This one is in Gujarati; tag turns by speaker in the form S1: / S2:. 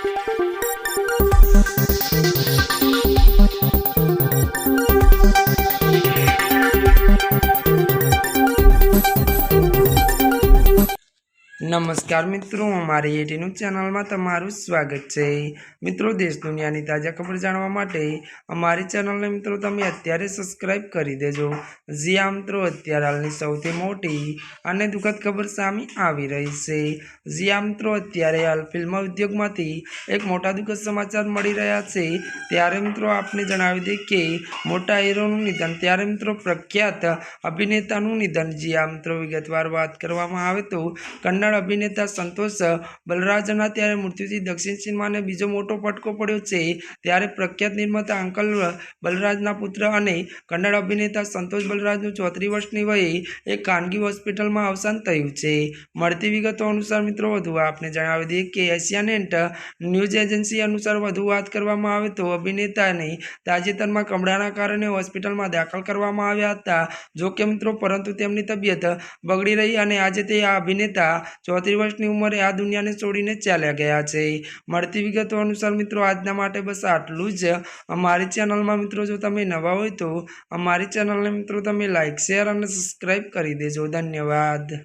S1: Thank you. નમસ્કાર મિત્રો, અમારી એટીનું ચેનલમાં તમારું સ્વાગત છે. મિત્રો, દેશ દુનિયાની તાજા ખબર જાણવા માટે અમારી ચેનલને મિત્રો તમે અત્યારે સબસ્ક્રાઇબ કરી દેજો. જ્યાં મિત્રો, અત્યારે હાલની સૌથી મોટી અને દુઃખદ ખબર સામે આવી રહી છે. જ્યાં મિત્રો, અત્યારે હાલ ફિલ્મ ઉદ્યોગમાંથી એક મોટા દુઃખદ સમાચાર મળી રહ્યા છે. ત્યારે મિત્રો, આપને જણાવી દઈએ કે મોટા હીરોનું નિધન, ત્યારે મિત્રો પ્રખ્યાત અભિનેતાનું નિધન. જ્યાં મિત્રો, વિગતવાર વાત કરવામાં આવે તો કન્નડ અભિનેતા સંતોષ બલરાજના ત્યારે મૃત્યુથી દક્ષિણ સિનેમાને બીજો મોટો ફટકો પડ્યો છે. ત્યારે પ્રખ્યાત નિર્માતા અંકલ બલરાજના પુત્ર અને કન્નડ અભિનેતા સંતોષ બલરાજનું ચોત્રીસ વર્ષની વયે એક ખાનગી હોસ્પિટલમાં અવસાન થયું છે. મળતી વિગતો અનુસાર મિત્રો, વધુ આપને જણાવી દઈએ કે એશિયાનેટ ન્યૂઝ એજન્સી અનુસાર વધુ વાત કરવામાં આવે તો અભિનેતાને તાજેતરમાં કમળાના કારણે હોસ્પિટલમાં દાખલ કરવામાં આવ્યા હતા. જો કે મિત્રો, પરંતુ તેમની તબિયત બગડી રહી અને આજે તે આ અભિનેતા ચોત્રીસ વર્ષની ઉંમરે આ દુનિયાને છોડીને ચાલ્યા ગયા છે. મળતી વિગતો અનુસાર મિત્રો, આજના માટે બસ આટલું જ. અમારી ચેનલમાં મિત્રો, જો તમે નવા હોય તો અમારી ચેનલને મિત્રો, તમે લાઇક શેર અને સબસ્ક્રાઈબ કરી દેજો. ધન્યવાદ.